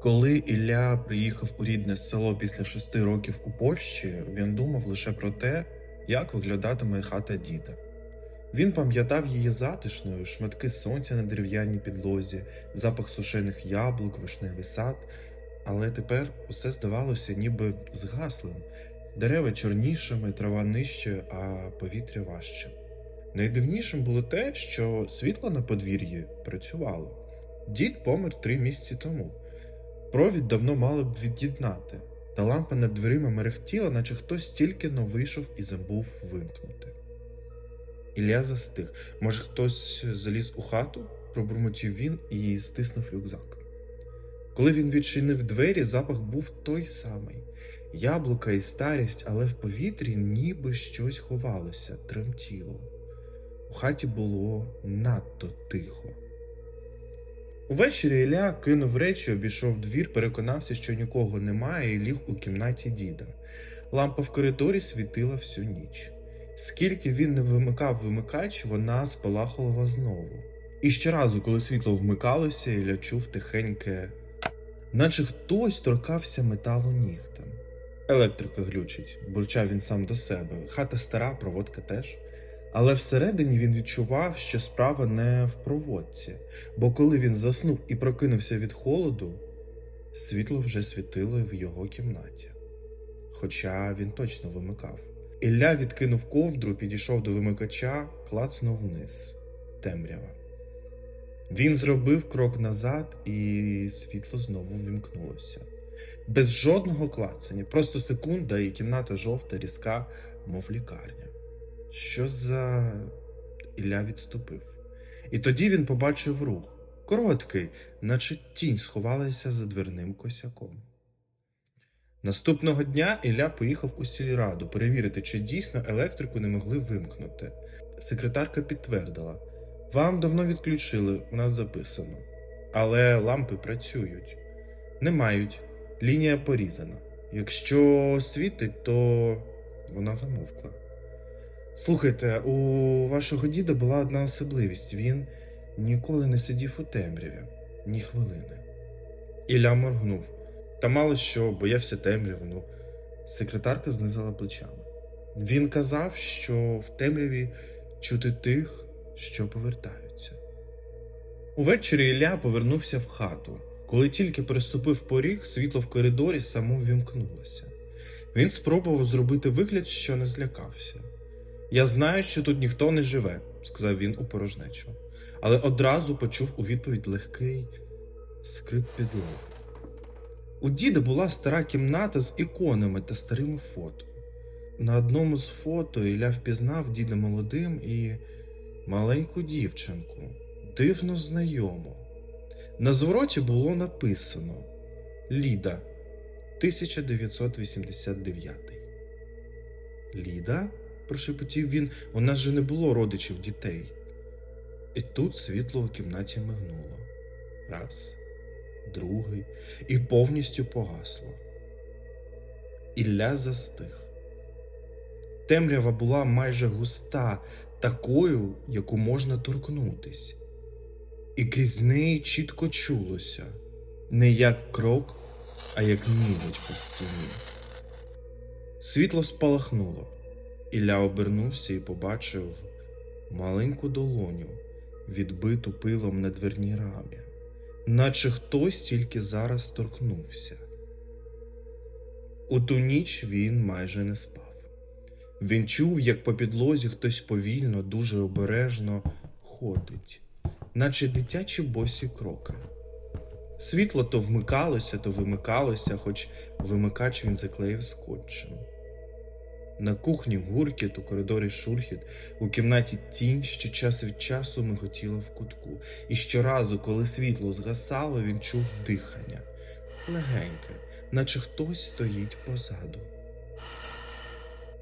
Коли Ілля приїхав у рідне село після шести років у Польщі, він думав лише про те, як виглядатиме хата діда. Він пам'ятав її затишною, шматки сонця на дерев'яній підлозі, запах сушених яблук, вишневий сад, але тепер усе здавалося ніби згаслим. Дерева чорнішими, трава нижче, а повітря важче. Найдивнішим було те, що світло на подвір'ї працювало. Дід помер три місяці тому. Провід давно мали б від'єднати, та лампа над дверима мерехтіла, наче хтось тільки но вийшов і забув вимкнути. Ілля застиг. Може, хтось заліз у хату, пробурмотів він і стиснув рюкзак. Коли він відчинив двері, запах був той самий яблука і старість, але в повітрі ніби щось ховалося, тремтіло. У хаті було надто тихо. Увечері Ілля кинув речі, обійшов двір, переконався, що нікого немає, і ліг у кімнаті діда. Лампа в коридорі світила всю ніч. Скільки він не вимикав вимикач, вона спалахувала знову. І щоразу, коли світло вмикалося, Ілля чув тихеньке, наче хтось торкався металу нігтем. Електрика глючить, бурчав він сам до себе. Хата стара, проводка теж. Але всередині він відчував, що справа не в проводці, бо коли він заснув і прокинувся від холоду, світло вже світило в його кімнаті. Хоча він точно вимикав. Ілля відкинув ковдру, підійшов до вимикача, клацнув вниз. Темрява. Він зробив крок назад, і світло знову вімкнулося. Без жодного клацання, просто секунда, і кімната жовта, різка, мов лікарня. Що за. Ілля відступив. І тоді він побачив рух. Короткий, наче тінь сховалася за дверним косяком. Наступного дня Ілля поїхав у сільраду перевірити, чи дійсно електрику не могли вимкнути. Секретарка підтвердила: вам давно відключили, у нас записано. Але лампи працюють. Не мають. Лінія порізана. Якщо світить, то вона замовкла. Слухайте, у вашого діда була одна особливість. Він ніколи не сидів у темряві, ні хвилини. Ілля моргнув. Та мало що, боявся темряви. Ну, секретарка знизила плечами. Він казав, що в темряві чути тих, що повертаються. Увечері Ілля повернувся в хату. Коли тільки переступив поріг, світло в коридорі само ввімкнулося. Він спробував зробити вигляд, що не злякався. Я знаю, що тут ніхто не живе, сказав він у порожнечу, але одразу почув у відповідь легкий скрип підлоги. У діда була стара кімната з іконами та старими фото. На одному з фото Ілля впізнав діда молодим і маленьку дівчинку, дивно знайому. На звороті було написано Ліда 1989. Ліда? Прошепотів він, у нас же не було родичів дітей. І тут світло у кімнаті мигнуло. Раз, другий, і повністю погасло. Ілля застиг. Темрява була майже густа, такою, яку можна торкнутись, і крізь неї чітко чулося не як крок, а як нібудь по стіні. Світло спалахнуло. Ілля обернувся і побачив маленьку долоню, відбиту пилом на дверній рамі, наче хтось тільки зараз торкнувся. У ту ніч він майже не спав. Він чув, як по підлозі хтось повільно, дуже обережно ходить, наче дитячі босі кроки. Світло то вмикалося, то вимикалося, хоч вимикач він заклеїв скотчем. На кухні гуркіт, у коридорі шурхіт, у кімнаті тінь, що час від часу миготіла в кутку. І щоразу, коли світло згасало, він чув дихання легеньке, наче хтось стоїть позаду.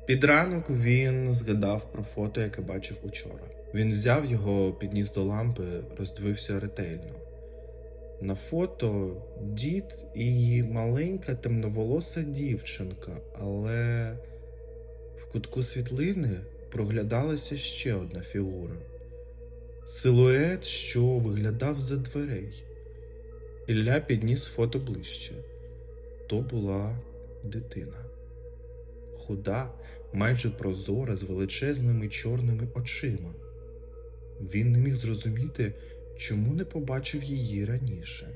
Під ранок він згадав про фото, яке бачив учора. Він взяв його, підніс до лампи, роздивився ретельно. На фото дід і маленька темноволоса дівчинка, але. Кутку світлини проглядалася ще одна фігура силует, що виглядав за дверей. Ілля підніс фото ближче. То була дитина. Худа, майже прозора, з величезними чорними очима. Він не міг зрозуміти, чому не побачив її раніше.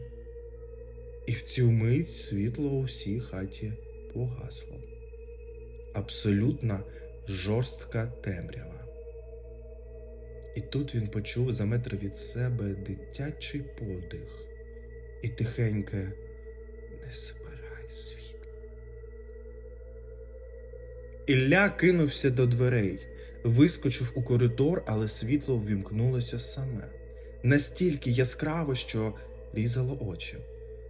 І в цю мить світло у всій хаті погасло. Абсолютна жорстка темрява. І тут він почув за метр від себе дитячий подих і тихеньке не забирай світ. Ілля кинувся до дверей, вискочив у коридор, але світло ввімкнулося саме настільки яскраво, що різало очі.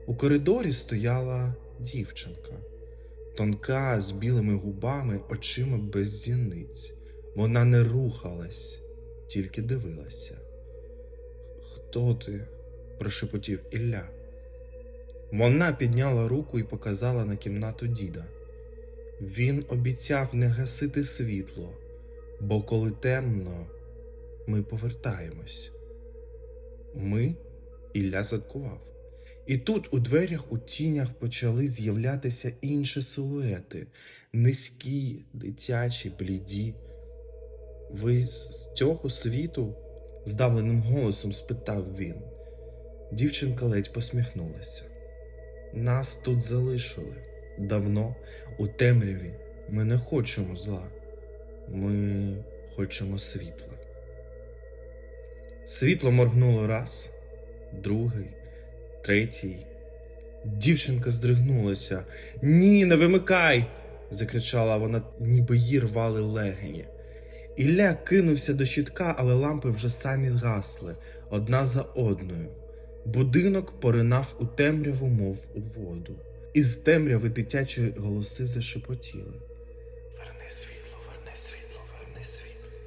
У коридорі стояла дівчинка, тонка, з білими губами, очима без зіниць. Вона не рухалась, тільки дивилася. Хто ти? прошепотів Ілля. Вона підняла руку і показала на кімнату діда. Він обіцяв не гасити світло, бо коли темно, ми повертаємось. Ми Ілля заткував. І тут у дверях у тінях почали з'являтися інші силуети, низькі, дитячі, бліді. Ви з цього світу? здавленим голосом спитав він. Дівчинка ледь посміхнулася. Нас тут залишили. Давно у темряві ми не хочемо зла, ми хочемо світла. Світло моргнуло раз, другий, третій. Дівчинка здригнулася. Ні, не вимикай. закричала вона, ніби їй рвали легені. Ілля кинувся до щитка, але лампи вже самі згасли одна за одною. Будинок поринав у темряву, мов у воду. Із темряви дитячі голоси зашепотіли. Верни світло, верни світло, верни світло.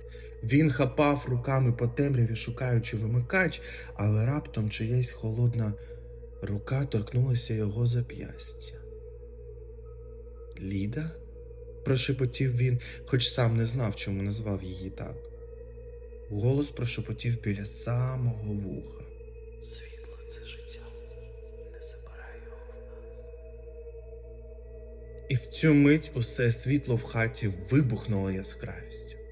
Він хапав руками по темряві, шукаючи вимикач, але раптом чиясь холодна рука торкнулася його зап'ястя. Ліда? прошепотів він, хоч сам не знав, чому назвав її так. Голос прошепотів біля самого вуха. Світло це життя, не забирай його. І в цю мить усе світло в хаті вибухнуло яскравістю.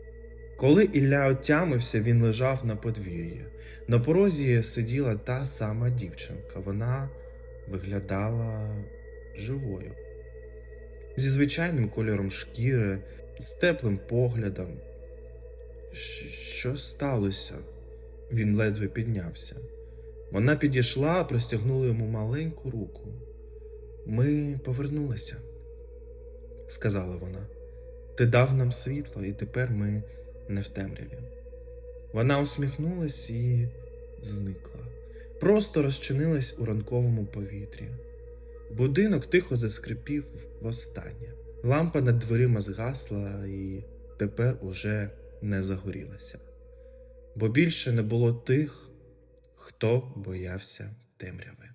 Коли Ілля отямився, він лежав на подвір'ї. На порозі сиділа та сама дівчинка. Вона виглядала живою зі звичайним кольором шкіри, з теплим поглядом. Що сталося? Він ледве піднявся. Вона підійшла, простягнула йому маленьку руку. Ми повернулися, сказала вона. Ти дав нам світло, і тепер ми не в темряві. Вона усміхнулась і зникла, просто розчинилась у ранковому повітрі. Будинок тихо заскрипів востаннє. Лампа над дверима згасла і тепер уже не загорілася, бо більше не було тих, хто боявся темряви.